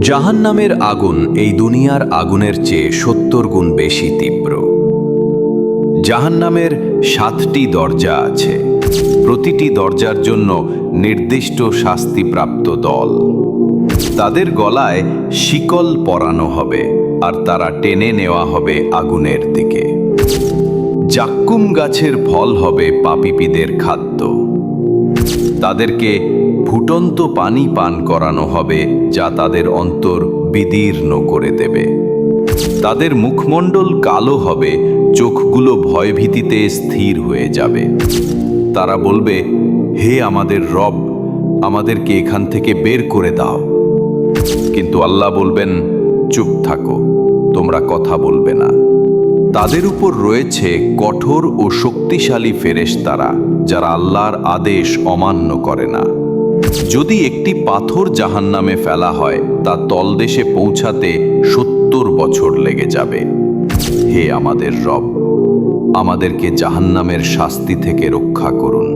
জাহান্নামের আগুন এই দুনিয়ার আগুনের চেয়ে সত্তর গুণ বেশি তীব্র। জাহান্নামের সাতটি দরজা আছে। প্রতিটি দরজার জন্য নির্দিষ্ট শাস্তিপ্রাপ্ত দল। তাদের গলায় শিকল পরানো হবে আর তারা টেনে নেওয়া হবে আগুনের দিকে। জাক্কুম গাছের ফল হবে পাপিপিদের খাদ্য। তাদেরকে ফুটন্ত পানি পান করানো হবে, যা তাদের অন্তর বিদীর্ণ করে দেবে। তাদের মুখমণ্ডল কালো হবে, চোখগুলো ভয়ভীতিতে স্থির হয়ে যাবে। তারা বলবে, হে আমাদের রব, আমাদেরকে এখান থেকে বের করে দাও। কিন্তু আল্লাহ বলবেন, চুপ থাকো, তোমরা কথা বলবে না। তাদের উপর রয়েছে কঠোর ও শক্তিশালী ফেরেশতারা, যারা আল্লাহর আদেশ অমান্য করে না। যদি একটি পাথর জাহান নামে ফেলা হয়, তা তলদেশে পৌঁছাতে সত্তর বছর লেগে যাবে। হে আমাদের রব, আমাদেরকে জাহান্নামের শাস্তি থেকে রক্ষা করুন।